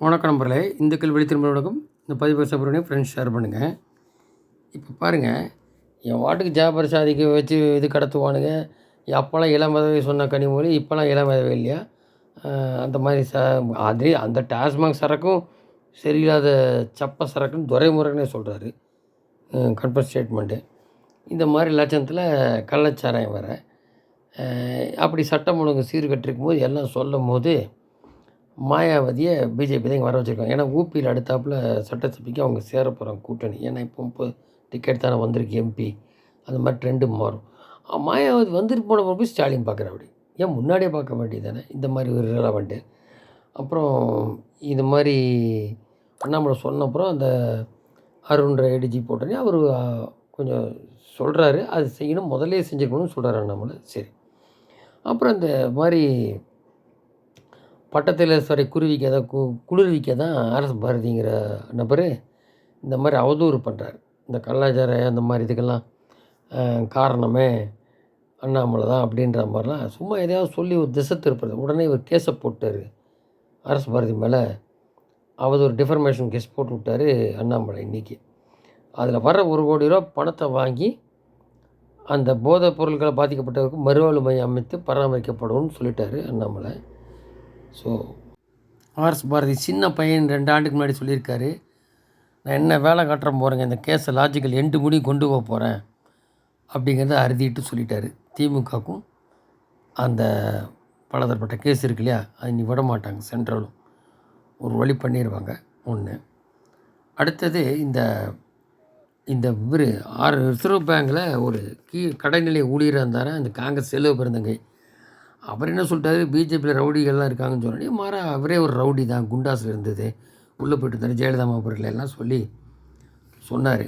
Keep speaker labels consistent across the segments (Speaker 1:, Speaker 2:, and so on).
Speaker 1: வணக்கம் நம்பர்களே இந்துக்கள் வெளித்திரும்பும் இந்த பதிவு சபருடைய ஃப்ரெண்ட்ஸ் ஷேர் பண்ணுங்கள் இப்போ பாருங்கள் என் வாட்டுக்கு ஜாபர் சாதிக்கு வச்சு இது கடத்துவானுங்க. அப்போல்லாம் இளம் பதவி சொன்ன கனிமொழி இப்போல்லாம் இளம் பதவி இல்லையா? அந்த மாதிரி ச அதே அந்த டாஸ்மாக் சரக்கும் சரியில்லாத சப்ப சரக்குன்னு துரைமுருகனே சொல்கிறாரு கன்ஃபர்ம் ஸ்டேட்மெண்ட்டு இந்த மாதிரி லட்சணத்தில் கள்ளச்சாராயம் வேறு. அப்படி சட்டம் ஒழுங்கு சீர்கட்டிருக்கும் போது எல்லாம் சொல்லும் போது மாயாவதியை பிஜேபி தான் இங்கே வர வச்சுருக்காங்க. ஏன்னா ஊபியில் அடுத்தாப்புல சட்டசபைக்கு அவங்க சேர போகிறாங்க கூட்டணி. ஏன்னா இப்போ இப்போ டிக்கெட் தானே வந்திருக்கு எம்பி அந்த மாதிரி ட்ரெண்டு மாறும். மாயாவதி வந்துட்டு போன போய் ஸ்டாலின் பார்க்குற அப்படி. ஏன் முன்னாடியே பார்க்க வேண்டியது தானே இந்த மாதிரி ஒரு ரெலவெண்ட்டு அப்புறம் இது மாதிரி அண்ணாமலை சொன்ன அப்புறம் அந்த அருண்ற ஏடிஜி போட்டோன்னே அவர் கொஞ்சம் சொல்கிறாரு அது செய்யணும் முதலே செஞ்சுருக்கணும்னு சொல்கிறாரு அண்ணாமலை. சரி. அப்புறம் இந்த மாதிரி பட்டத்தில் சாரி குருவிக்கு தான் கு குளிர்விக்க தான் அரசு பாரதிங்கிற நபர் இந்த மாதிரி அவதூறு பண்ணுறாரு இந்த கலாச்சார அந்த மாதிரி இதுக்கெல்லாம் காரணமே அண்ணாமலை தான் அப்படின்ற மாதிரிலாம் சும்மா எதையாவது சொல்லி ஒரு திசை திருப்புறது. உடனே இவர் கேஸை போட்டார். அரசு பாரதி மேலே அவதூறு டிஃபர்மேஷன் கேஸ் போட்டு விட்டார் அண்ணாமலை இன்றைக்கி அதில் வர ஒரு கோடி ரூபா பணத்தை வாங்கி அந்த போதைப் பொருட்களை பாதிக்கப்பட்டவருக்கு மறுவாழ்வு மையம் அமைத்து பராமரிக்கப்படும்னு சொல்லிட்டாரு அண்ணாமலை. ஸோ ஆர்எஸ் பாரதி சின்ன பையன் ரெண்டு ஆண்டுக்கு முன்னாடி சொல்லியிருக்காரு நான் என்ன வேலை காட்டுறேன் போகிறேங்க இந்த கேஸை லாஜிக்கல் எண்டு முடி கொண்டு போக போகிறேன் அப்படிங்கிறத அறுதிட்டு சொல்லிட்டாரு. திமுகவுக்கும் அந்த பலதரப்பட்ட கேஸ் இருக்கு இல்லையா அது நீ விட மாட்டாங்க சென்ட்ரலும். ஒரு வழி பண்ணிடுவாங்க ஒன்று அடுத்தது இந்த இந்த இவர் ஆறு ரிசர்வ் பேங்கில் ஒரு கீ கடைநிலை ஊழியராக இருந்தாரன் அந்த காங்கிரஸ் செலவு பிறந்தங்கை அவர் என்ன சொல்லிட்டாரு? பிஜேபியில் ரவுடிகள்லாம் இருக்காங்கன்னு சொன்னோடனே மாறா அவரே ஒரு ரவுடி தான் குண்டாஸில் இருந்தது. உள்ளே போயிட்டு இருந்தார் ஜெயலலிதா மாபுரில் எல்லாம் சொல்லி சொன்னார்.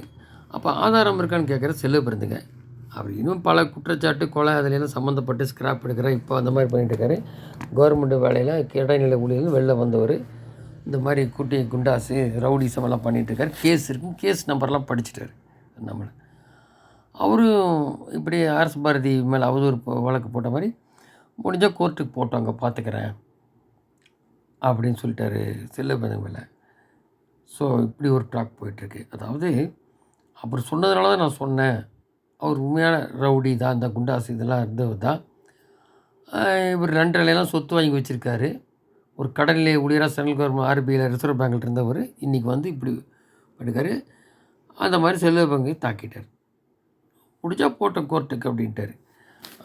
Speaker 1: அப்போ ஆதாரம் இருக்கான்னு கேட்குற செல்லு பிறந்துங்க. அவர் இன்னும் பல குற்றச்சாட்டு கொலை அதிலெல்லாம் சம்மந்தப்பட்டு ஸ்கிராப் எடுக்கிற இப்போ அந்த மாதிரி பண்ணிகிட்டு இருக்காரு. கவர்மெண்ட் வேலையில் இடைநிலை ஊழியர்கள் வெளில வந்தவர். இந்த மாதிரி குட்டி குண்டாசு ரவுடிசம் எல்லாம் பண்ணிகிட்டு இருக்கார். கேஸ் இருக்கும் கேஸ் நம்பர்லாம் படிச்சுட்டார் நம்மளை. அவரும் இப்படி அரசு பாரதி மேலே அவதூறு வழக்கு போட்ட மாதிரி முடிஞ்சால் கோர்ட்டுக்கு போட்டோம் அங்கே பார்த்துக்கிறேன் அப்படின்னு சொல்லிட்டாரு செல்லப்பதன் மேலே ஸோ இப்படி ஒரு டாக் போயிட்டுருக்கு. அதாவது அவர் சொன்னதுனால தான் நான் சொன்னேன். அவர் உண்மையான ரவுடி தான் இந்த குண்டாஸ் இதெல்லாம் இருந்தவர் தான். இவர் ரெண்டரைலாம் சொத்து வாங்கி வச்சுருக்காரு. ஒரு கடனிலே ஊழியராக சென்ட்ரல் கவர்மெண்ட் ஆர்பிஐயில் ரிசர்வ் பேங்கில் இருந்தவர். இன்றைக்கி வந்து இப்படி பண்ணிருக்காரு அந்த மாதிரி செல்வ பங்கை தாக்கிட்டார். முடிஞ்சால் போட்டோம் கோர்ட்டுக்கு அப்படின்ட்டார்.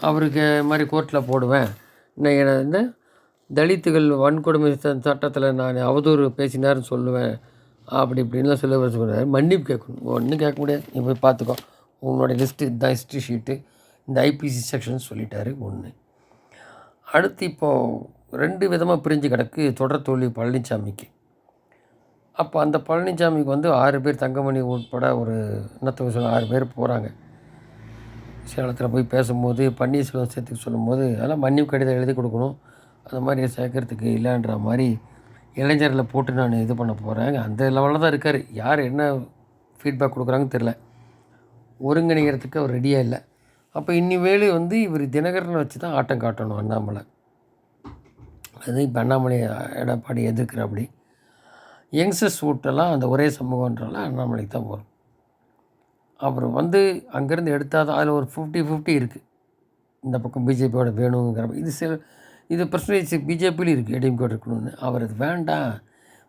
Speaker 1: அவருக்கு இது மாதிரி கோர்ட்டில் போடுவேன். நான் என்ன வந்து தலித்துகள் வன்கொடுமை சட்டத்தில் நான் அவதூறு பேசினார்னு சொல்லுவேன். அப்படி இப்படின்லாம் சொல்ல சொன்னார். மன்னிப்பு கேட்கணும். ஒன்றும் கேட்க முடியாது. நீ போய் பார்த்துக்கோ. உன்னோட லிஸ்ட்டு இதுதான் ஹிஸ்ட்ரி ஷீட்டு இந்த ஐபிசி செக்ஷன் சொல்லிட்டாரு ஒன்று அடுத்து இப்போது ரெண்டு விதமாக பிரிஞ்சு கிடக்கு. தொடர் தோல்வி பழனிசாமிக்கு அப்போ அந்த பழனிசாமிக்கு வந்து ஆறு பேர் தங்கமணி உட்பட ஒரு என்னத்தை சொல்ல ஆறு பேர் போகிறாங்க சேலத்தில் போய் பேசும்போது பன்னீர்செல்வம் சேர்த்துக்கு சொல்லும்போது அதெல்லாம் மன்னிப்பு கடிதம் எழுதி கொடுக்கணும். அந்த மாதிரி சேர்க்கறதுக்கு இல்லைன்ற மாதிரி இளைஞரில் போட்டு நான் இது பண்ண போகிறேன் அந்த லெவலில் தான் இருக்கார். யார் என்ன ஃபீட்பேக் கொடுக்குறாங்கன்னு தெரில ஒருங்கிணைக்கிறதுக்கு அவர் ரெடியாக இல்லை. அப்போ இன்னி வந்து இவர் தினகரனை வச்சு தான் ஆட்டம் காட்டணும் அண்ணாமலை. அது இப்போ அண்ணாமலை எடப்பாடி எதிர்க்கிற அப்படி யங்ஸ்டர்ஸ் ஓட்டெல்லாம் அந்த ஒரே சமூகன்றனால அண்ணாமலைக்கு தான் போகிறோம் அப்புறம் வந்து அங்கேருந்து எடுத்தால் தான் அதில் ஒரு ஃபிஃப்டி ஃபிஃப்டி இருக்குது இந்த பக்கம் பிஜேபியோட வேணுங்கிற இது சில இது பர்சன்டேஜ் பிஜேபியில் இருக்குது ஏடிஎம்கே இருக்கணும்னு. அவர் அது வேண்டாம்.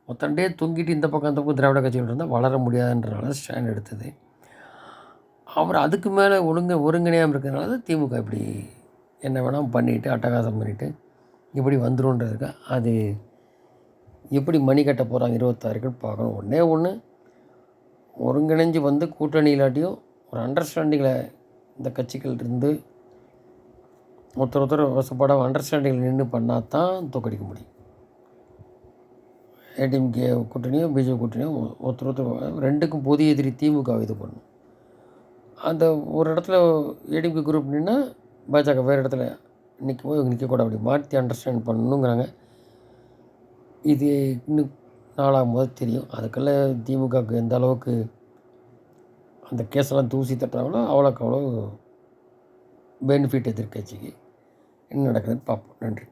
Speaker 1: மொத்தண்டே தொங்கிட்டு இந்த பக்கம் அந்த பக்கம் திராவிட கட்சிகள் இருந்தால் வளர முடியாதுன்றனால ஸ்டாண்ட் எடுத்தது. அவர் அதுக்கு மேலே ஒழுங்க ஒருங்கிணையாமல் இருக்கிறதுனால தான் திமுக இப்படி என்ன வேணால் பண்ணிவிட்டு அட்டகாசம் பண்ணிவிட்டு இப்படி வந்துடும்ன்றதுக்கு அது எப்படி மணி கட்ட போகிறாங்க இருபத்தாறுக்குன்னு பார்க்கணும். ஒன்றே ஒன்று ஒருங்கிணைஞ்சு வந்து கூட்டணி இல்லாட்டியும் ஒரு அண்டர்ஸ்டாண்டிங்கில் இந்த கட்சிகள் இருந்து ஒருத்தர் ஒருத்தர் வசப்படாம அண்டர்ஸ்டாண்டிங்கில் நின்று பண்ணால் தான் தோக்கடிக்க முடியும். ஏடிஎம்கே கூட்டணியும் பிஜேபி கூட்டணியும் ஒருத்தர் ஒருத்தர் ரெண்டுக்கும் பொது எதிரி திமுக இது பண்ணும். அந்த ஒரு இடத்துல ஏடிஎம்கே குரூப் நின்னா பாஜக வேறு இடத்துல நிற்கும் போது நிற்கக்கூடாது அப்படி மாற்றி அண்டர்ஸ்டாண்ட் பண்ணணுங்கிறாங்க. இது இன்னும் நாளாகும் போது தெரியும். அதுக்கெல்லாம் திமுகவுக்கு எந்த அளவுக்கு அந்த கேஸெல்லாம் தூசி தட்டுறாங்களோ அவ்வளோக்கு அவ்வளோ பெனிஃபிட் எதிர்க்கட்சிக்கு. என்ன நடக்குதுன்னு பார்ப்போம். நன்றி.